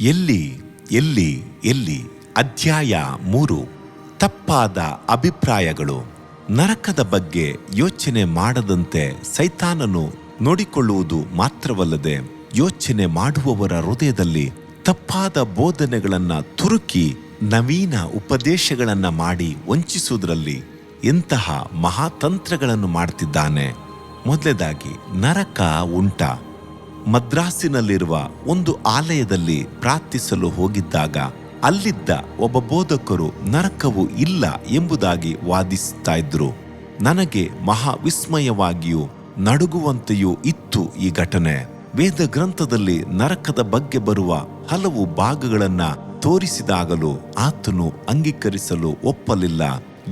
ಎಲ್ಲಿ ಎಲ್ಲಿ ಎಲ್ಲಿ? ಅಧ್ಯಾಯ ಮೂರು. ತಪ್ಪಾದ ಅಭಿಪ್ರಾಯಗಳು. ನರಕದ ಬಗ್ಗೆ ಯೋಚನೆ ಮಾಡದಂತೆ ಸೈತಾನನು ನೋಡಿಕೊಳ್ಳುವುದು ಮಾತ್ರವಲ್ಲದೆ ಯೋಚನೆ ಮಾಡುವವರ ಹೃದಯದಲ್ಲಿ ತಪ್ಪಾದ ಬೋಧನೆಗಳನ್ನು ತುರುಕಿ ನವೀನ ಉಪದೇಶಗಳನ್ನು ಮಾಡಿ ವಂಚಿಸುವುದರಲ್ಲಿ ಇಂತಹ ಮಹಾತಂತ್ರಗಳನ್ನು ಮಾಡ್ತಿದ್ದಾನೆ. ಮೊದಲನೇದಾಗಿ ನರಕ ಉಂಟ. ಮದ್ರಾಸಿನಲ್ಲಿರುವ ಒಂದು ಆಲಯದಲ್ಲಿ ಪ್ರಾರ್ಥಿಸಲು ಹೋಗಿದ್ದಾಗ ಅಲ್ಲಿದ್ದ ಒಬ್ಬ ಬೋಧಕರು ನರಕವು ಇಲ್ಲ ಎಂಬುದಾಗಿ ವಾದಿಸ್ತಾ ಇದ್ರು. ನನಗೆ ಮಹಾ ವಿಸ್ಮಯವಾಗಿಯೂ ನಡುಗುವಂತೆಯೂ ಇತ್ತು ಈ ಘಟನೆ. ವೇದ ಗ್ರಂಥದಲ್ಲಿ ನರಕದ ಬಗ್ಗೆ ಬರುವ ಹಲವು ಭಾಗಗಳನ್ನ ತೋರಿಸಿದಾಗಲೂ ಆತನು ಅಂಗೀಕರಿಸಲು ಒಪ್ಪಲಿಲ್ಲ.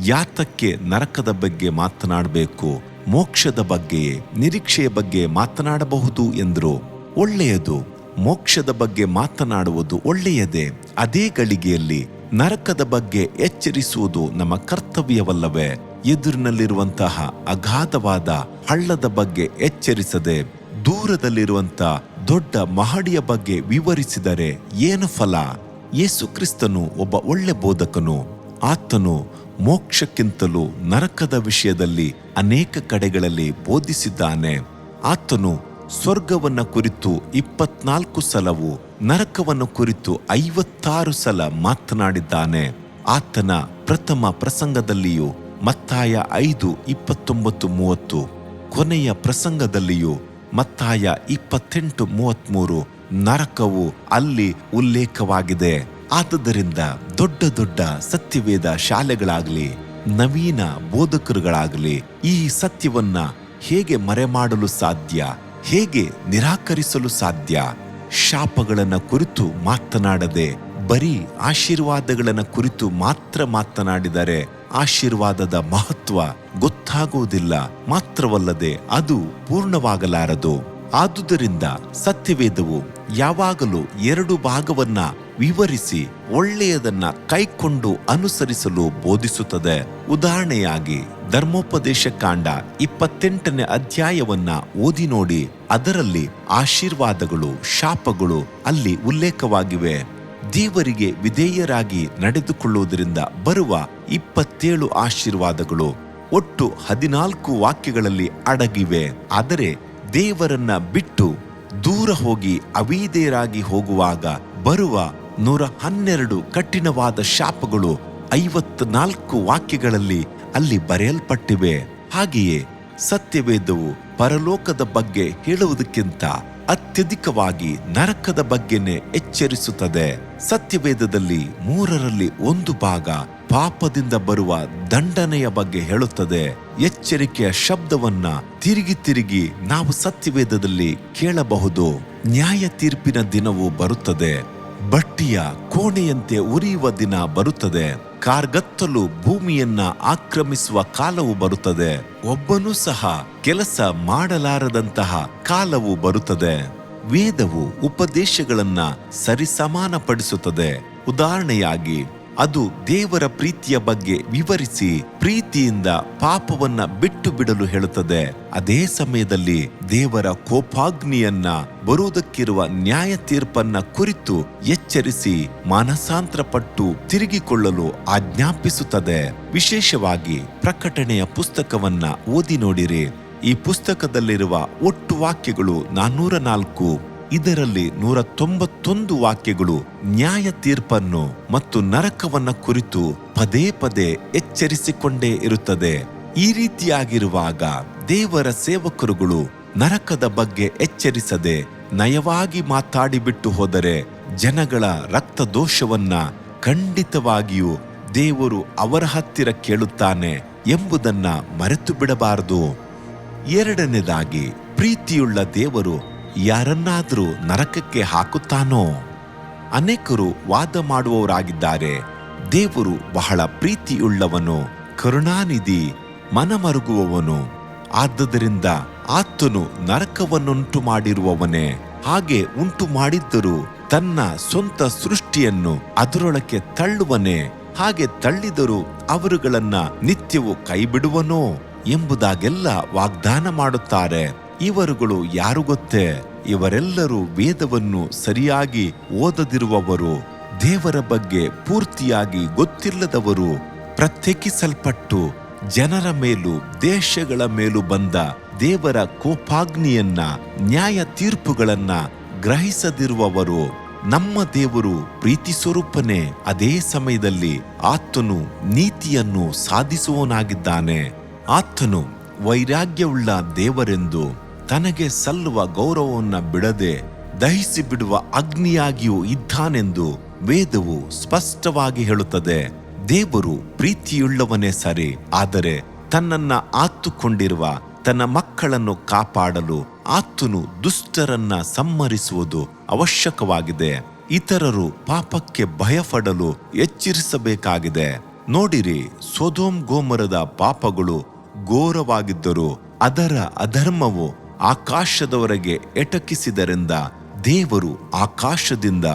ಯಾತಕ್ಕೆ ನರಕದ ಬಗ್ಗೆ ಮಾತನಾಡಬೇಕು, ಮೋಕ್ಷದ ಬಗ್ಗೆಯೇ, ನಿರೀಕ್ಷೆಯ ಬಗ್ಗೆ ಮಾತನಾಡಬಹುದು ಎಂದರು. ಒಳ್ಳೆಯದು. ಮೋಕ್ಷದ ಬಗ್ಗೆ ಮಾತನಾಡುವುದು ಒಳ್ಳೆಯದೇ. ಅದೇ ಗಳಿಗೆಯಲ್ಲಿ ನರಕದ ಬಗ್ಗೆ ಎಚ್ಚರಿಸುವುದು ನಮ್ಮ ಕರ್ತವ್ಯವಲ್ಲವೇ. ಎದುರಿನಲ್ಲಿರುವಂತಹ ಅಗಾಧವಾದ ಹಳ್ಳದ ಬಗ್ಗೆ ಎಚ್ಚರಿಸದೆ ದೂರದಲ್ಲಿರುವಂತ ದೊಡ್ಡ ಮಹಡಿಯ ಬಗ್ಗೆ ವಿವರಿಸಿದರೆ ಏನು ಫಲ? ಯೇಸು ಕ್ರಿಸ್ತನು ಒಬ್ಬ ಒಳ್ಳೆ ಬೋಧಕನು. ಆತನು ಮೋಕ್ಷಕ್ಕಿಂತಲೂ ನರಕದ ವಿಷಯದಲ್ಲಿ ಅನೇಕ ಕಡೆಗಳಲ್ಲಿ ಬೋಧಿಸಿದ್ದಾನೆ. ಆತನು ಸ್ವರ್ಗವನ್ನ ಕುರಿತು ಇಪ್ಪತ್ನಾಲ್ಕು ಸಲವು, ನರಕವನ್ನು ಕುರಿತು ಐವತ್ತಾರು ಸಲ ಮಾತನಾಡಿದ್ದಾನೆ. ಆತನ ಪ್ರಥಮ ಪ್ರಸಂಗದಲ್ಲಿಯೂ, ಮತ್ತಾಯ ಐದು ಇಪ್ಪತ್ತೊಂಬತ್ತು ಮೂವತ್ತು, ಕೊನೆಯ ಪ್ರಸಂಗದಲ್ಲಿಯೂ, ಮತ್ತಾಯ ಇಪ್ಪತ್ತೆಂಟು ಮೂವತ್ಮೂರು ನರಕವು ಅಲ್ಲಿ ಉಲ್ಲೇಖವಾಗಿದೆ. ಆದುದರಿಂದ ದೊಡ್ಡ ದೊಡ್ಡ ಸತ್ಯವೇದ ಶಾಲೆಗಳಾಗಲಿ, ನವೀನ ಬೋಧಕರುಗಳಾಗಲಿ ಈ ಸತ್ಯವನ್ನ ಹೇಗೆ ಮರೆಮಾಡಲು ಸಾಧ್ಯ? ಹೇಗೆ ನಿರಾಕರಿಸಲು ಸಾಧ್ಯ? ಶಾಪಗಳನ್ನು ಕುರಿತು ಮಾತನಾಡದೆ, ಬರೀ ಆಶೀರ್ವಾದಗಳನ್ನು ಕುರಿತು ಮಾತ್ರ ಮಾತನಾಡಿದರೆ ಆಶೀರ್ವಾದದ ಮಹತ್ವ ಗೊತ್ತಾಗುವುದಿಲ್ಲ. ಮಾತ್ರವಲ್ಲದೆ ಅದು ಪೂರ್ಣವಾಗಲಾರದು. ಆದುದರಿಂದ ಸತ್ಯವೇದವು ಯಾವಾಗಲೂ ಎರಡು ಭಾಗವನ್ನ ವಿವರಿಸಿ ಒಳ್ಳೆಯದನ್ನ ಕೈಕೊಂಡು ಅನುಸರಿಸಲು ಬೋಧಿಸುತ್ತದೆ. ಉದಾಹರಣೆಯಾಗಿ ಧರ್ಮೋಪದೇಶ ಕಾಂಡ ಇಪ್ಪತ್ತೆಂಟನೇ ಅಧ್ಯಾಯವನ್ನ ಓದಿ ನೋಡಿ, ಅದರಲ್ಲಿ ಆಶೀರ್ವಾದಗಳು, ಶಾಪಗಳು ಅಲ್ಲಿ ಉಲ್ಲೇಖವಾಗಿವೆ. ದೇವರಿಗೆ ವಿಧೇಯರಾಗಿ ನಡೆದುಕೊಳ್ಳುವುದರಿಂದ ಬರುವ ಇಪ್ಪತ್ತೇಳು ಆಶೀರ್ವಾದಗಳು ಒಟ್ಟು ಹದಿನಾಲ್ಕು ವಾಕ್ಯಗಳಲ್ಲಿ ಅಡಗಿವೆ. ಆದರೆ ದೇವರನ್ನ ಬಿಟ್ಟು ದೂರ ಹೋಗಿ ಅವಿಧೇಯರಾಗಿ ಹೋಗುವಾಗ ಬರುವ ನೂರ ಹನ್ನೆರಡು ಕಠಿಣವಾದ ಶಾಪಗಳು ಐವತ್ನಾಲ್ಕು ವಾಕ್ಯಗಳಲ್ಲಿ ಅಲ್ಲಿ ಬರೆಯಲ್ಪಟ್ಟಿವೆ, ಹಾಗೆಯೇ ಸತ್ಯವೇದವು ಪರಲೋಕದ ಬಗ್ಗೆ ಹೇಳುವುದಕ್ಕಿಂತ ಅತ್ಯಧಿಕವಾಗಿ ನರಕದ ಬಗ್ಗೆನೇ ಎಚ್ಚರಿಸುತ್ತದೆ. ಸತ್ಯವೇದದಲ್ಲಿ ಮೂರರಲ್ಲಿ ಒಂದು ಭಾಗ ಪಾಪದಿಂದ ಬರುವ ದಂಡನೆಯ ಬಗ್ಗೆ ಹೇಳುತ್ತದೆ. ಎಚ್ಚರಿಕೆಯ ಶಬ್ದವನ್ನ ತಿರುಗಿ ತಿರುಗಿ ನಾವು ಸತ್ಯವೇದದಲ್ಲಿ ಕೇಳಬಹುದು. ನ್ಯಾಯ ತೀರ್ಪಿನ ದಿನವು ಬರುತ್ತದೆ. ಬಟ್ಟಿಯ ಕೋಣೆಯಂತೆ ಉರಿಯುವ ದಿನ ಬರುತ್ತದೆ. ಕಾರ್ಗತ್ತಲು ಭೂಮಿಯನ್ನ ಆಕ್ರಮಿಸುವ ಕಾಲವು ಬರುತ್ತದೆ. ಒಬ್ಬನೂ ಸಹ ಕೆಲಸ ಮಾಡಲಾರದಂತಹ ಕಾಲವು ಬರುತ್ತದೆ. ವೇದವು ಉಪದೇಶಗಳನ್ನ ಸರಿಸಮಾನಪಡಿಸುತ್ತದೆ. ಉದಾಹರಣೆಯಾಗಿ, ಅದು ದೇವರ ಪ್ರೀತಿಯ ಬಗ್ಗೆ ವಿವರಿಸಿ ಪ್ರೀತಿಯಿಂದ ಪಾಪವನ್ನ ಬಿಟ್ಟು ಬಿಡಲು ಹೇಳುತ್ತದೆ. ಅದೇ ಸಮಯದಲ್ಲಿ ದೇವರ ಕೋಪಾಗ್ನಿಯನ್ನ ಬರುವುದಕ್ಕಿರುವ ನ್ಯಾಯ ತೀರ್ಪನ್ನ ಕುರಿತು ಎಚ್ಚರಿಸಿ ಮಾನಸಾಂತರಪಟ್ಟು ತಿರುಗಿಕೊಳ್ಳಲು ಆಜ್ಞಾಪಿಸುತ್ತದೆ. ವಿಶೇಷವಾಗಿ ಪ್ರಕಟಣೆಯ ಪುಸ್ತಕವನ್ನ ಓದಿ ನೋಡಿರಿ. ಈ ಪುಸ್ತಕದಲ್ಲಿರುವ ಒಟ್ಟು ವಾಕ್ಯಗಳು ನಾನ್ನೂರ ನಾಲ್ಕು ಇದರಲ್ಲಿ ನೂರ ತೊಂಬತ್ತೊಂದು ವಾಕ್ಯಗಳು ನ್ಯಾಯ ತೀರ್ಪನ್ನು ಮತ್ತು ನರಕವನ್ನ ಕುರಿತು ಪದೇ ಪದೇ ಎಚ್ಚರಿಸಿಕೊಂಡೇ ಇರುತ್ತದೆ. ಈ ರೀತಿಯಾಗಿರುವಾಗ ದೇವರ ಸೇವಕರುಗಳು ನರಕದ ಬಗ್ಗೆ ಎಚ್ಚರಿಸದೆ ನಯವಾಗಿ ಮಾತಾಡಿಬಿಟ್ಟು ಹೋದರೆ ಜನಗಳ ರಕ್ತ ದೋಷವನ್ನ ಖಂಡಿತವಾಗಿಯೂ ದೇವರು ಅವರ ಹತ್ತಿರ ಕೇಳುತ್ತಾನೆ ಎಂಬುದನ್ನ ಮರೆತು ಬಿಡಬಾರದು ಎರಡನೇದಾಗಿ, ಪ್ರೀತಿಯುಳ್ಳ ದೇವರು ಯಾರನ್ನಾದರೂ ನರಕಕ್ಕೆ ಹಾಕುತ್ತಾನೋ? ಅನೇಕರು ವಾದ ಮಾಡುವವರಾಗಿದ್ದಾರೆ. ದೇವರು ಬಹಳ ಪ್ರೀತಿಯುಳ್ಳವನು, ಕರುಣಾನಿಧಿ, ಮನಮರುಗುವವನು. ಆದ್ದರಿಂದ ಆತನು ನರಕವನ್ನುಂಟು ಮಾಡಿರುವವನೇ ಹಾಗೆ ಉಂಟು ಮಾಡಿದ್ದರೂ ತನ್ನ ಸ್ವಂತ ಸೃಷ್ಟಿಯನ್ನು ಅದರೊಳಕ್ಕೆ ತಳ್ಳುವನೇ, ಹಾಗೆ ತಳ್ಳಿದರೂ ಅವರುಗಳನ್ನ ನಿತ್ಯವೂ ಕೈಬಿಡುವನೋ ಎಂಬುದಾಗೆಲ್ಲ ವಾಗ್ದಾನ ಮಾಡುತ್ತಾರೆ. ಇವರುಗಳು ಯಾರು ಗೊತ್ತೇ? ಇವರೆಲ್ಲರೂ ವೇದವನ್ನು ಸರಿಯಾಗಿ ಓದದಿರುವವರು, ದೇವರ ಬಗ್ಗೆ ಪೂರ್ತಿಯಾಗಿ ಗೊತ್ತಿಲ್ಲದವರು, ಪ್ರತ್ಯೇಕಿಸಲ್ಪಟ್ಟು ಜನರ ಮೇಲೂ ದೇಶಗಳ ಮೇಲೂ ಬಂದ ದೇವರ ಕೋಪಾಗ್ನಿಯನ್ನ ನ್ಯಾಯ ತೀರ್ಪುಗಳನ್ನ ಗ್ರಹಿಸದಿರುವವರು. ನಮ್ಮ ದೇವರು ಪ್ರೀತಿ ಸ್ವರೂಪನೇ ಅದೇ ಸಮಯದಲ್ಲಿ ಆತನು ನೀತಿಯನ್ನು ಸಾಧಿಸುವವನಾಗಿದ್ದಾನೆ. ಆತನು ವೈರಾಗ್ಯವುಳ್ಳ ದೇವರೆಂದು ತನಗೆ ಸಲ್ಲುವ ಗೌರವವನ್ನು ಬಿಡದೆ ದಹಿಸಿ ಬಿಡುವ ಅಗ್ನಿಯಾಗಿಯೂ ಇದ್ದಾನೆಂದು ವೇದವು ಸ್ಪಷ್ಟವಾಗಿ ಹೇಳುತ್ತದೆ. ದೇವರು ಪ್ರೀತಿಯುಳ್ಳವನೇ ಸರಿ, ಆದರೆ ತನ್ನನ್ನ ಆತ್ತುಕೊಂಡಿರುವ ತನ್ನ ಮಕ್ಕಳನ್ನು ಕಾಪಾಡಲು ಆತನು ದುಷ್ಟರನ್ನ ಸಂಹರಿಸುವುದು ಅವಶ್ಯಕವಾಗಿದೆ. ಇತರರು ಪಾಪಕ್ಕೆ ಭಯಪಡಲು ಎಚ್ಚರಿಸಬೇಕಾಗಿದೆ. ನೋಡಿರಿ, ಸೊದೋಮ್ ಗೋಮರದ ಪಾಪಗಳು ಘೋರವಾಗಿದ್ದರು ಅದರ ಅಧರ್ಮವು ಆಕಾಶದವರೆಗೆ ಎಟಕಿಸಿದರಿಂದ ದೇವರು ಆಕಾಶದಿಂದ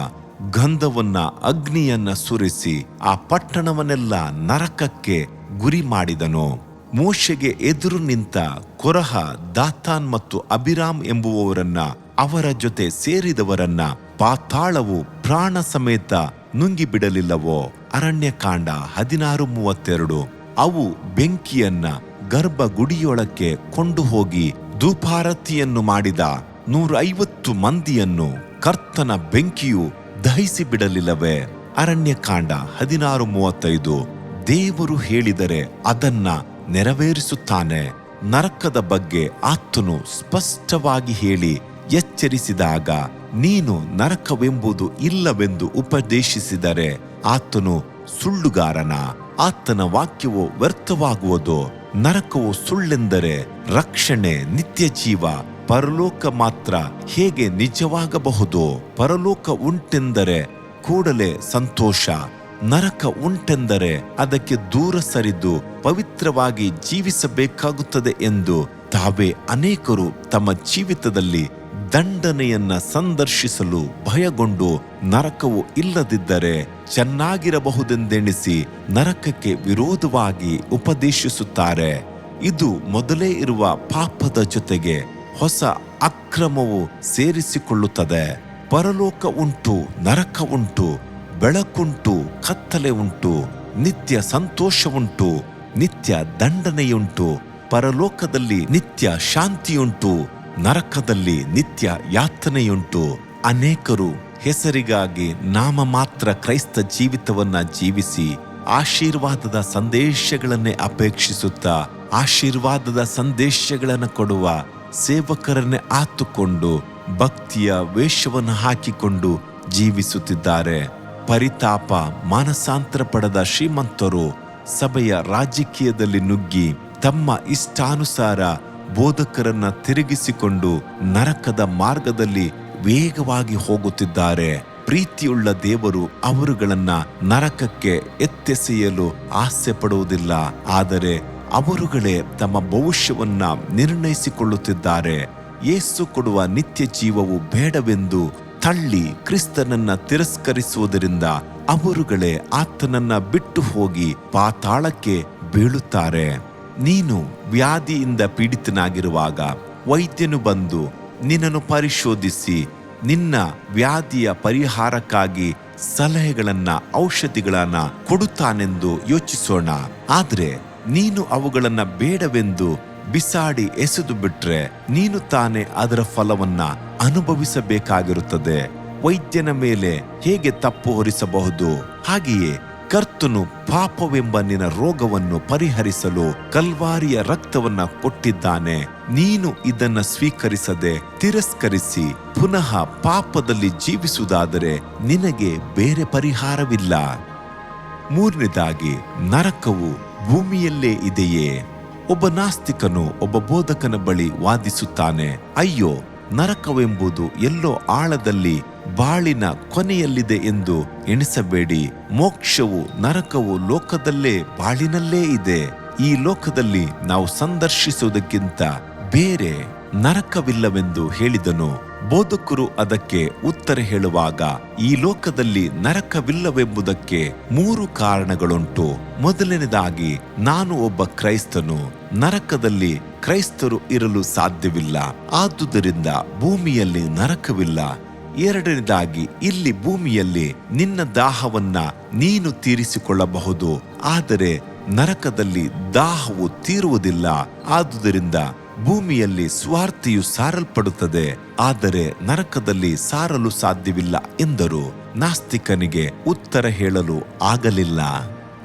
ಗಂಧವನ್ನ, ಅಗ್ನಿಯನ್ನ ಸುರಿಸಿ ಆ ಪಟ್ಟಣವನ್ನೆಲ್ಲ ನರಕಕ್ಕೆ ಗುರಿ ಮಾಡಿದನು ಮೋಶೆಗೆ ಎದುರು ನಿಂತ ಕೊರಹ, ದಾತಾನ್ ಮತ್ತು ಅಭಿರಾಮ್ ಎಂಬುವವರನ್ನ ಅವರ ಜೊತೆ ಸೇರಿದವರನ್ನ ಪಾತಾಳವು ಪ್ರಾಣ ಸಮೇತ ನುಂಗಿ ಬಿಡಲಿಲ್ಲವೋ ಅರಣ್ಯಕಾಂಡ ಹದಿನಾರು ಮೂವತ್ತೆರಡು. ಅವು ಬೆಂಕಿಯನ್ನ ಗರ್ಭ ಗುಡಿಯೊಳಕ್ಕೆ ಕೊಂಡು ಹೋಗಿ ಧೂಪಾರತಿಯನ್ನು ಮಾಡಿದ ನೂರೈವತ್ತು ಮಂದಿಯನ್ನು ಕರ್ತನ ಬೆಂಕಿಯು ದಹಿಸಿಬಿಡಲಿಲ್ಲವೇ? ಅರಣ್ಯಕಾಂಡ ಹದಿನಾರು ಮೂವತ್ತೈದು. ದೇವರು ಹೇಳಿದರೆ ಅದನ್ನ ನೆರವೇರಿಸುತ್ತಾನೆ. ನರಕದ ಬಗ್ಗೆ ಆತನು ಸ್ಪಷ್ಟವಾಗಿ ಹೇಳಿ ಎಚ್ಚರಿಸಿದಾಗ ನೀನು ನರಕವೆಂಬುದು ಇಲ್ಲವೆಂದು ಉಪದೇಶಿಸಿದರೆ ಆತನು ಸುಳ್ಳುಗಾರನ, ಆತನ ವಾಕ್ಯವು ವ್ಯರ್ಥವಾಗುವುದು. ನರಕವು ಸುಳ್ಳೆಂದರೆ ರಕ್ಷಣೆ ನಿತ್ಯ ಜೀವ ಪರಲೋಕ ಮಾತ್ರ ಹೇಗೆ ನಿಜವಾಗಬಹುದು? ಪರಲೋಕ ಉಂಟೆಂದರೆ ಕೂಡಲೇ ಸಂತೋಷ, ನರಕ ಉಂಟೆಂದರೆ ಅದಕ್ಕೆ ದೂರ ಸರಿದು ಪವಿತ್ರವಾಗಿ ಜೀವಿಸಬೇಕಾಗುತ್ತದೆ ಎಂದು ತಾವೇ ಅನೇಕರು ತಮ್ಮ ಜೀವಿತದಲ್ಲಿ ದಂಡನೆಯನ್ನ ಸಂದರ್ಶಿಸಲು ಭಯಗೊಂಡು ನರಕವು ಇಲ್ಲದಿದ್ದರೆ ಚೆನ್ನಾಗಿರಬಹುದೆಂದೆಣಿಸಿ ನರಕಕ್ಕೆ ವಿರೋಧವಾಗಿ ಉಪದೇಶಿಸುತ್ತಾರೆ. ಇದು ಮೊದಲೇ ಇರುವ ಪಾಪದ ಜೊತೆಗೆ ಹೊಸ ಅಕ್ರಮವು ಸೇರಿಸಿಕೊಳ್ಳುತ್ತದೆ. ಪರಲೋಕ ಉಂಟು, ನರಕ ಉಂಟು, ಬೆಳಕುಂಟು, ಕತ್ತಲೆ ಉಂಟು, ನಿತ್ಯ ಸಂತೋಷವುಂಟು, ನಿತ್ಯ ದಂಡನೆಯುಂಟು, ಪರಲೋಕದಲ್ಲಿ ನಿತ್ಯ ಶಾಂತಿಯುಂಟು ನರಕದಲ್ಲಿ ನಿತ್ಯ ಯಾತನೆಯುಂಟು. ಅನೇಕರು ಹೆಸರಿಗಾಗಿ ನಾಮ ಮಾತ್ರ ಕ್ರೈಸ್ತ ಜೀವಿತವನ್ನ ಜೀವಿಸಿ ಆಶೀರ್ವಾದದ ಸಂದೇಶಗಳನ್ನೇ ಅಪೇಕ್ಷಿಸುತ್ತಾ ಆಶೀರ್ವಾದದ ಸಂದೇಶಗಳನ್ನು ಕೊಡುವ ಸೇವಕರನ್ನೇ ಆತುಕೊಂಡು ಭಕ್ತಿಯ ವೇಷವನ್ನು ಹಾಕಿಕೊಂಡು ಜೀವಿಸುತ್ತಿದ್ದಾರೆ. ಪರಿತಾಪ ಮಾನಸಾಂತರ ಪಡೆದ ಶ್ರೀಮಂತರು ಸಭೆಯ ರಾಜಕೀಯದಲ್ಲಿ ನುಗ್ಗಿ ತಮ್ಮ ಇಷ್ಟಾನುಸಾರ ಬೋಧಕರನ್ನ ತಿರುಗಿಸಿಕೊಂಡು ನರಕದ ಮಾರ್ಗದಲ್ಲಿ ವೇಗವಾಗಿ ಹೋಗುತ್ತಿದ್ದಾರೆ. ಪ್ರೀತಿಯುಳ್ಳ ದೇವರು ಅವರುಗಳನ್ನ ನರಕಕ್ಕೆ ಎತ್ತೆಸೆಯಲು ಆಸೆ ಪಡುವುದಿಲ್ಲ ಆದರೆ ಅವರುಗಳೇ ತಮ್ಮ ಭವಿಷ್ಯವನ್ನ ನಿರ್ಣಯಿಸಿಕೊಳ್ಳುತ್ತಿದ್ದಾರೆ. ಯೇಸು ಕೊಡುವ ನಿತ್ಯ ಜೀವವು ಬೇಡವೆಂದು ತಳ್ಳಿ ಕ್ರಿಸ್ತನನ್ನ ತಿರಸ್ಕರಿಸುವುದರಿಂದ ಅವರುಗಳೇ ಆತನನ್ನ ಬಿಟ್ಟು ಹೋಗಿ ಪಾತಾಳಕ್ಕೆ ಬೀಳುತ್ತಾರೆ. ನೀನು ವ್ಯಾಧಿಯಿಂದ ಪೀಡಿತನಾಗಿರುವಾಗ ವೈದ್ಯನು ಬಂದು ನಿನ್ನನ್ನು ಪರಿಶೋಧಿಸಿ ನಿನ್ನ ವ್ಯಾಧಿಯ ಪರಿಹಾರಕ್ಕಾಗಿ ಸಲಹೆಗಳನ್ನ, ಔಷಧಿಗಳನ್ನ ಕೊಡುತ್ತಾನೆಂದು ಯೋಚಿಸೋಣ. ಆದರೆ ನೀನು ಅವುಗಳನ್ನ ಬೇಡವೆಂದು ಬಿಸಾಡಿ ಎಸೆದು ಬಿಟ್ರೆ ನೀನು ತಾನೇ ಅದರ ಫಲವನ್ನ ಅನುಭವಿಸಬೇಕಾಗಿರುತ್ತದೆ. ವೈದ್ಯನ ಮೇಲೆ ಹೇಗೆ ತಪ್ಪು ಹೊರಿಸಬಹುದು? ಹಾಗೆಯೇ ಕರ್ತನು ಪಾಪವೆಂಬ ನಿನ್ನ ರೋಗವನ್ನು ಪರಿಹರಿಸಲು ಕಲ್ವಾರಿಯ ರಕ್ತವನ್ನ ಕೊಟ್ಟಿದ್ದಾನೆ. ನೀನು ಇದನ್ನ ಸ್ವೀಕರಿಸದೆ ತಿರಸ್ಕರಿಸಿ ಪುನಃ ಪಾಪದಲ್ಲಿ ಜೀವಿಸುವುದಾದರೆ ನಿನಗೆ ಬೇರೆ ಪರಿಹಾರವಿಲ್ಲ. ಮೂರನೇದಾಗಿ, ನರಕವು ಭೂಮಿಯಲ್ಲೇ ಇದೆಯೇ? ಒಬ್ಬ ನಾಸ್ತಿಕನು ಒಬ್ಬ ಬೋಧಕನ ಬಳಿ ವಾದಿಸುತ್ತಾನೆ, ಅಯ್ಯೋ, ನರಕವೆಂಬುದು ಎಲ್ಲೋ ಆಳದಲ್ಲಿ ಬಾಳಿನ ಕೊನೆಯಲ್ಲಿದೆ ಎಂದು ಎಣಿಸಬೇಡಿ. ಮೋಕ್ಷವು ನರಕವು ಲೋಕದಲ್ಲೇ ಬಾಳಿನಲ್ಲೇ ಇದೆ. ಈ ಲೋಕದಲ್ಲಿ ನಾವು ಸಂದರ್ಶಿಸುವುದಕ್ಕಿಂತ ಬೇರೆ ನರಕವಿಲ್ಲವೆಂದು ಹೇಳಿದನು. ಬೋಧಕರು ಅದಕ್ಕೆ ಉತ್ತರ ಹೇಳುವಾಗ, ಈ ಲೋಕದಲ್ಲಿ ನರಕವಿಲ್ಲವೆಂಬುದಕ್ಕೆ ಮೂರು ಕಾರಣಗಳುಂಟು. ಮೊದಲನೇದಾಗಿ ನಾನು ಒಬ್ಬ ಕ್ರೈಸ್ತನು. ನರಕದಲ್ಲಿ ಕ್ರೈಸ್ತರು ಇರಲು ಸಾಧ್ಯವಿಲ್ಲ. ಆದುದರಿಂದ ಭೂಮಿಯಲ್ಲಿ ನರಕವಿಲ್ಲ. ಎರಡನೇದಾಗಿ, ಇಲ್ಲಿ ಭೂಮಿಯಲ್ಲಿ ನಿನ್ನ ದಾಹವನ್ನ ನೀನು ತೀರಿಸಿಕೊಳ್ಳಬಹುದು, ಆದರೆ ನರಕದಲ್ಲಿ ದಾಹವು ತೀರುವುದಿಲ್ಲ. ಆದುದರಿಂದ ಭೂಮಿಯಲ್ಲಿ ಸ್ವಾರ್ಥಿಯು ಸಾರಲ್ಪಡುತ್ತದೆ, ಆದರೆ ನರಕದಲ್ಲಿ ಸಾರಲು ಸಾಧ್ಯವಿಲ್ಲ ಎಂದರು. ನಾಸ್ತಿಕನಿಗೆ ಉತ್ತರ ಹೇಳಲು ಆಗಲಿಲ್ಲ.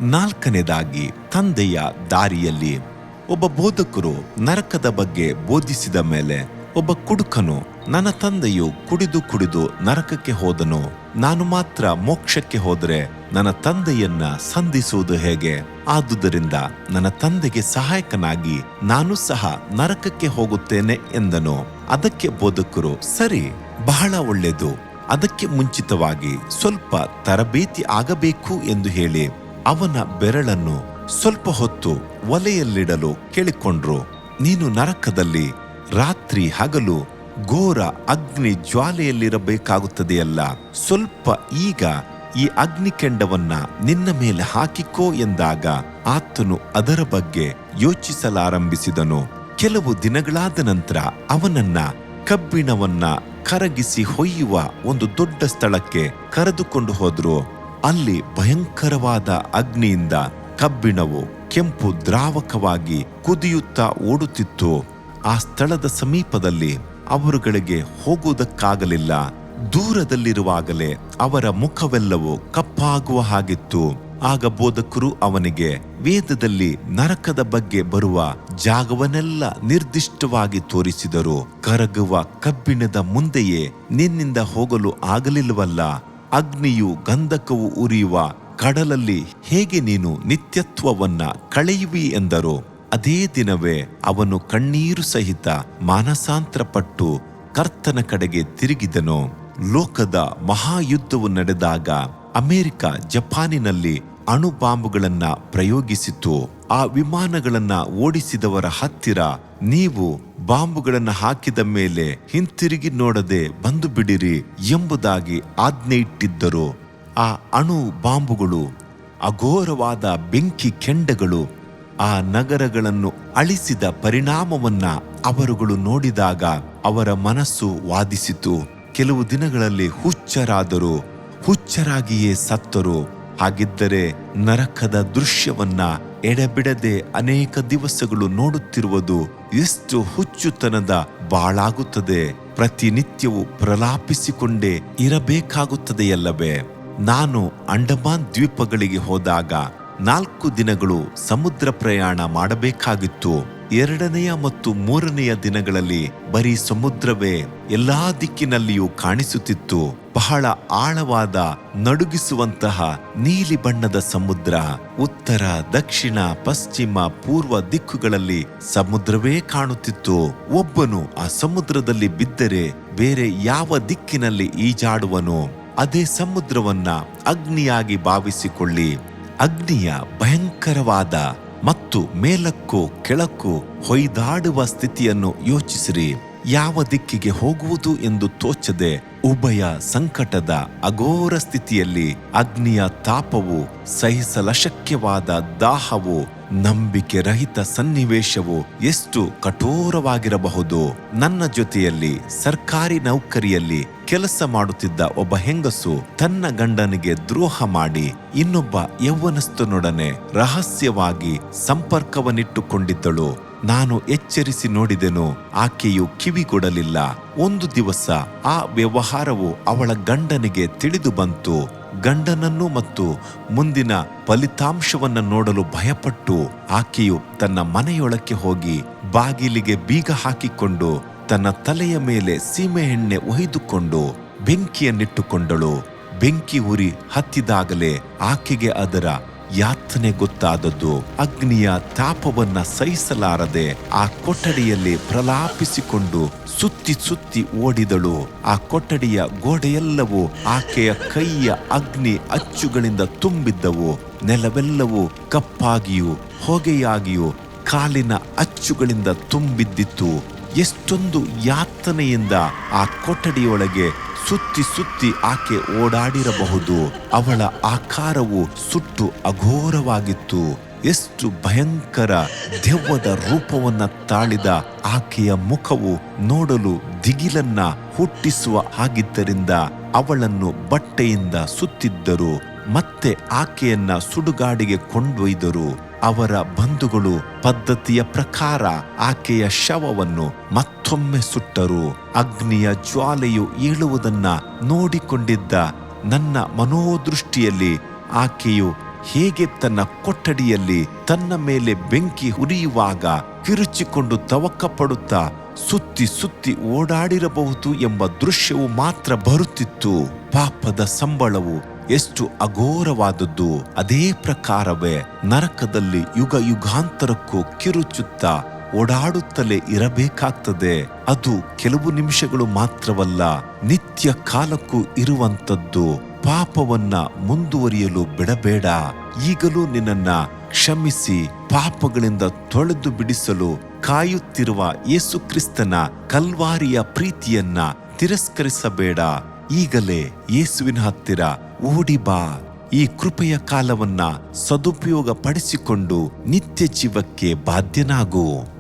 ನಾಲ್ಕನೇದಾಗಿ, ತಂದೆಯ ದಾರಿಯಲ್ಲಿ ಒಬ್ಬ ಬೋಧಕರು ನರಕದ ಬಗ್ಗೆ ಬೋಧಿಸಿದ ಮೇಲೆ ಒಬ್ಬ ಕುಡುಕನು ನನ್ನ ತಂದೆಯು ಕುಡಿದು ಕುಡಿದು ನರಕಕ್ಕೆ ಹೋದನು. ನಾನು ಮಾತ್ರ ಮೋಕ್ಷಕ್ಕೆ ಹೋದರೆ ನನ್ನ ತಂದೆಯನ್ನ ಸಂಧಿಸುವುದು ಹೇಗೆ? ಆದುದರಿಂದ ನನ್ನ ತಂದೆಗೆ ಸಹಾಯಕನಾಗಿ ನಾನು ಸಹ ನರಕಕ್ಕೆ ಹೋಗುತ್ತೇನೆ ಎಂದನು. ಅದಕ್ಕೆ ಬೋಧಕರು, ಸರಿ, ಬಹಳ ಒಳ್ಳೆಯದು. ಅದಕ್ಕೆ ಮುಂಚಿತವಾಗಿ ಸ್ವಲ್ಪ ತರಬೇತಿ ಆಗಬೇಕು ಎಂದು ಹೇಳಿ ಅವನ ಬೆರಳನ್ನು ಸ್ವಲ್ಪ ಹೊತ್ತು ಒಲೆಯಲ್ಲಿಡಲು ಕೇಳಿಕೊಂಡ್ರು. ನೀನು ನರಕದಲ್ಲಿ ರಾತ್ರಿ ಹಗಲು ಘೋರ ಅಗ್ನಿ ಜ್ವಾಲೆಯಲ್ಲಿರಬೇಕಾಗುತ್ತದೆಯಲ್ಲ? ಸ್ವಲ್ಪ ಈಗ ಈ ಅಗ್ನಿಕೆಂಡವನ್ನ ನಿನ್ನ ಮೇಲೆ ಹಾಕಿಕೋ ಎಂದಾಗ ಆತನು ಅದರ ಬಗ್ಗೆ ಯೋಚಿಸಲಾರಂಭಿಸಿದನು. ಕೆಲವು ದಿನಗಳಾದ ನಂತರ ಅವನನ್ನ ಕಬ್ಬಿಣವನ್ನ ಕರಗಿಸಿ ಹೊಯ್ಯುವ ಒಂದು ದೊಡ್ಡ ಸ್ಥಳಕ್ಕೆ ಕರೆದುಕೊಂಡು ಹೋದ್ರು. ಅಲ್ಲಿ ಭಯಂಕರವಾದ ಅಗ್ನಿಯಿಂದ ಕಬ್ಬಿಣವು ಕೆಂಪು ದ್ರಾವಕವಾಗಿ ಕುದಿಯುತ್ತಾ ಓಡುತ್ತಿತ್ತು. ಆ ಸ್ಥಳದ ಸಮೀಪದಲ್ಲಿ ಅವರುಗಳಿಗೆ ಹೋಗುವುದಕ್ಕಾಗಲಿಲ್ಲ. ದೂರದಲ್ಲಿರುವಾಗಲೇ ಅವರ ಮುಖವೆಲ್ಲವೂ ಕಪ್ಪಾಗುವ ಹಾಗಿತ್ತು. ಆಗ ಬೋಧಕರು ಅವನಿಗೆ ವೇದದಲ್ಲಿ ನರಕದ ಬಗ್ಗೆ ಬರುವ ಜಾಗವನ್ನೆಲ್ಲ ನಿರ್ದಿಷ್ಟವಾಗಿ ತೋರಿಸಿದರು. ಕರಗುವ ಕಬ್ಬಿಣದ ಮುಂದೆಯೇ ನಿನ್ನಿಂದ ಹೋಗಲು ಆಗಲಿಲ್ಲವಲ್ಲ. ಅಗ್ನಿಯು ಗಂಧಕವು ಉರಿಯುವ ಕಡಲಲ್ಲಿ ಹೇಗೆ ನೀನು ನಿತ್ಯತ್ವವನ್ನ ಕಳೆಯುವಿ ಎಂದರು. ಅದೇ ದಿನವೇ ಅವನು ಕಣ್ಣೀರು ಸಹಿತ ಮಾನಸಾಂತರಪಟ್ಟು ಕರ್ತನ ಕಡೆಗೆ ತಿರುಗಿದನು. ಲೋಕದ ಮಹಾಯುದ್ಧವು ನಡೆದಾಗ ಅಮೆರಿಕ ಜಪಾನಿನಲ್ಲಿ ಅಣು ಬಾಂಬುಗಳನ್ನ ಪ್ರಯೋಗಿಸಿತು. ಆ ವಿಮಾನಗಳನ್ನ ಓಡಿಸಿದವರ ಹತ್ತಿರ ನೀವು ಬಾಂಬುಗಳನ್ನು ಹಾಕಿದ ಮೇಲೆ ಹಿಂತಿರುಗಿ ನೋಡದೆ ಬಂದು ಬಿಡಿರಿ ಎಂಬುದಾಗಿ ಆಜ್ಞೆ ಇಟ್ಟಿದ್ದರು. ಆ ಅಣು ಬಾಂಬುಗಳು ಅಘೋರವಾದ ಬೆಂಕಿ ಕೆಂಡಗಳು ಆ ನಗರಗಳನ್ನು ಅಳಿಸಿದ ಪರಿಣಾಮವನ್ನ ಅವರುಗಳು ನೋಡಿದಾಗ ಅವರ ಮನಸ್ಸು ವಾದಿಸಿತು. ಕೆಲವು ದಿನಗಳಲ್ಲಿ ಹುಚ್ಚರಾದರು, ಹುಚ್ಚರಾಗಿಯೇ ಸತ್ತರು. ಹಾಗಿದ್ದರೆ ನರಕದ ದೃಶ್ಯವನ್ನ ಎಡೆಬಿಡದೆ ಅನೇಕ ದಿವಸಗಳು ನೋಡುತ್ತಿರುವುದು ಎಷ್ಟು ಹುಚ್ಚುತನದ ಬಾಳಾಗುತ್ತದೆ. ಪ್ರತಿನಿತ್ಯವೂ ಪ್ರಲಾಪಿಸಿಕೊಂಡೇ ಇರಬೇಕಾಗುತ್ತದೆಯಲ್ಲವೇ? ನಾನು ಅಂಡಮಾನ್ ದ್ವೀಪಗಳಿಗೆ ಹೋದಾಗ ನಾಲ್ಕು ದಿನಗಳು ಸಮುದ್ರ ಪ್ರಯಾಣ ಮಾಡಬೇಕಾಗಿತ್ತು. ಎರಡನೆಯ ಮತ್ತು ಮೂರನೆಯ ದಿನಗಳಲ್ಲಿ ಬರೀ ಸಮುದ್ರವೇ ಎಲ್ಲಾ ದಿಕ್ಕಿನಲ್ಲಿಯೂ ಕಾಣಿಸುತ್ತಿತ್ತು. ಬಹಳ ಆಳವಾದ, ನಡುಗಿಸುವಂತಹ ನೀಲಿ ಬಣ್ಣದ ಸಮುದ್ರ. ಉತ್ತರ, ದಕ್ಷಿಣ, ಪಶ್ಚಿಮ, ಪೂರ್ವ ದಿಕ್ಕುಗಳಲ್ಲಿ ಸಮುದ್ರವೇ ಕಾಣುತ್ತಿತ್ತು. ಒಬ್ಬನು ಆ ಸಮುದ್ರದಲ್ಲಿ ಬಿದ್ದರೆ ಬೇರೆ ಯಾವ ದಿಕ್ಕಿನಲ್ಲಿ ಈಜಾಡುವನು? ಅದೇ ಸಮುದ್ರವನ್ನ ಅಗ್ನಿಯಾಗಿ ಭಾವಿಸಿಕೊಳ್ಳಿ. ಅಗ್ನಿಯ ಭಯಂಕರವಾದ ಮತ್ತು ಮೇಲಕ್ಕೂ ಕೆಳಕ್ಕೂ ಹೊಯ್ದಾಡುವ ಸ್ಥಿತಿಯನ್ನು ಯೋಚಿಸಿರಿ. ಯಾವ ದಿಕ್ಕಿಗೆ ಹೋಗುವುದು ಎಂದು ತೋಚದೆ ಉಭಯ ಸಂಕಟದ ಅಘೋರ ಸ್ಥಿತಿಯಲ್ಲಿ ಅಗ್ನಿಯ ತಾಪವು ಸಹಿಸಲಶಕ್ಯವಾದ ದಾಹವು ನಂಬಿಕೆ ರಹಿತ ಸನ್ನಿವೇಶವು ಎಷ್ಟು ಕಠೋರವಾಗಿರಬಹುದು. ನನ್ನ ಜೊತೆಯಲ್ಲಿ ಸರ್ಕಾರಿ ನೌಕರಿಯಲ್ಲಿ ಕೆಲಸ ಮಾಡುತ್ತಿದ್ದ ಒಬ್ಬ ಹೆಂಗಸು ತನ್ನ ಗಂಡನಿಗೆ ದ್ರೋಹ ಮಾಡಿ ಇನ್ನೊಬ್ಬ ಯೌವನಸ್ಥನೊಡನೆ ರಹಸ್ಯವಾಗಿ ಸಂಪರ್ಕವನ್ನಿಟ್ಟುಕೊಂಡಿದ್ದಳು. ನಾನು ಎಚ್ಚರಿಸಿ ನೋಡಿದೆನು, ಆಕೆಯು ಕಿವಿಗೊಡಲಿಲ್ಲ. ಒಂದು ದಿವಸ ಆ ವ್ಯವಹಾರವು ಅವಳ ಗಂಡನಿಗೆ ತಿಳಿದು ಬಂತು. ಗಂಡನನ್ನು ಮತ್ತು ಮುಂದಿನ ಫಲಿತಾಂಶವನ್ನು ನೋಡಲು ಭಯಪಟ್ಟು ಆಕೆಯು ತನ್ನ ಮನೆಯೊಳಕ್ಕೆ ಹೋಗಿ ಬಾಗಿಲಿಗೆ ಬೀಗ ಹಾಕಿಕೊಂಡು ತನ್ನ ತಲೆಯ ಮೇಲೆ ಸೀಮೆ ಎಣ್ಣೆ ಒಯ್ದುಕೊಂಡು ಬೆಂಕಿಯನ್ನಿಟ್ಟುಕೊಂಡಳು. ಬೆಂಕಿ ಉರಿ ಹತ್ತಿದಾಗಲೇ ಆಕೆಗೆ ಅದರ ಯಾತನೆ ಗೊತ್ತಾದದ್ದು, ಅಗ್ನಿಯ ತಾಪವನ್ನ ಸಹಿಸಲಾರದೆ ಆ ಕೊಠಡಿಯಲ್ಲಿ ಪ್ರಲಾಪಿಸಿಕೊಂಡು ಸುತ್ತಿ ಸುತ್ತಿ ಓಡಿದಳು. ಆ ಕೊಠಡಿಯ ಗೋಡೆಯೆಲ್ಲವೂ ಆಕೆಯ ಕೈಯ ಅಗ್ನಿ ಅಚ್ಚುಗಳಿಂದ ತುಂಬಿದ್ದವು. ನೆಲವೆಲ್ಲವೂ ಕಪ್ಪಾಗಿಯೂ, ಹೊಗೆಯಾಗಿಯೂ, ಕಾಲಿನ ಅಚ್ಚುಗಳಿಂದ ತುಂಬಿದ್ದಿತ್ತು. ಎಷ್ಟೊಂದು ಯಾತನೆಯಿಂದ ಆ ಕೊಠಡಿಯೊಳಗೆ ಸುತ್ತಿ ಸುತ್ತಿ ಆಕೆ ಓಡಾಡಿರಬಹುದು. ಅವಳ ಆಕಾರವು ಸುಟ್ಟು ಅಘೋರವಾಗಿತ್ತು. ಎಷ್ಟು ಭಯಂಕರ ದೆವ್ವದ ರೂಪವನ್ನ ತಾಳಿದ ಆಕೆಯ ಮುಖವು ನೋಡಲು ದಿಗಿಲನ್ನ ಹುಟ್ಟಿಸುವ ಹಾಗಿದ್ದರಿಂದ ಅವಳನ್ನು ಬಟ್ಟೆಯಿಂದ ಸುತ್ತಿದ್ದರು. ಮತ್ತೆ ಆಕೆಯನ್ನ ಸುಡುಗಾಡಿಗೆ ಕೊಂಡೊಯ್ದರು ಅವರ ಬಂಧುಗಳು ಪದ್ಧತಿಯ ಪ್ರಕಾರ ಆಕೆಯ ಶವವನ್ನು ಮತ್ತೊಮ್ಮೆ ಸುಟ್ಟರು. ಅಗ್ನಿಯ ಜ್ವಾಲೆಯು ಏಳುವುದನ್ನ ನೋಡಿಕೊಂಡಿದ್ದ ನನ್ನ ಮನೋದೃಷ್ಟಿಯಲ್ಲಿ ಆಕೆಯು ಹೇಗೆ ತನ್ನ ಕೊಠಡಿಯಲ್ಲಿ ತನ್ನ ಮೇಲೆ ಬೆಂಕಿ ಉರಿಯುವಾಗ ಕಿರುಚಿಕೊಂಡು ತವಕ ಪಡುತ್ತಾ ಸುತ್ತಿ ಸುತ್ತಿ ಓಡಾಡಿರಬಹುದು ಎಂಬ ದೃಶ್ಯವು ಮಾತ್ರ ಬರುತ್ತಿತ್ತು. ಪಾಪದ ಸಂಬಳವು ಎಷ್ಟು ಅಘೋರವಾದದ್ದು ಅದೇ ಪ್ರಕಾರವೇ ನರಕದಲ್ಲಿ ಯುಗ ಯುಗಾಂತರಕ್ಕೂ ಕಿರುಚುತ್ತಾ ಓಡಾಡುತ್ತಲೇ ಇರಬೇಕಾಗ್ತದೆ. ಅದು ಕೆಲವು ನಿಮಿಷಗಳು ಮಾತ್ರವಲ್ಲ, ನಿತ್ಯ ಕಾಲಕ್ಕೂ ಇರುವಂತದ್ದು ಪಾಪವನ್ನ ಮುಂದುವರಿಯಲು ಬಿಡಬೇಡ. ಈಗಲೂ ನಿನ್ನನ್ನ ಕ್ಷಮಿಸಿ, ಪಾಪಗಳಿಂದ ತೊಳೆದು ಬಿಡಿಸಲು ಕಾಯುತ್ತಿರುವ ಯೇಸು ಕ್ರಿಸ್ತನ ಕಲ್ವಾರಿಯ ಪ್ರೀತಿಯನ್ನ ತಿರಸ್ಕರಿಸಬೇಡ. ಈಗಲೇ ಯೇಸುವಿನ ಹತ್ತಿರ ಓಡಿ ಬಾ. ಈ ಕೃಪೆಯ ಕಾಲವನ್ನ ಸದುಪಯೋಗ ಪಡಿಸಿಕೊಂಡು ನಿತ್ಯ ಜೀವಕ್ಕೆ ಬಾಧ್ಯನಾಗು.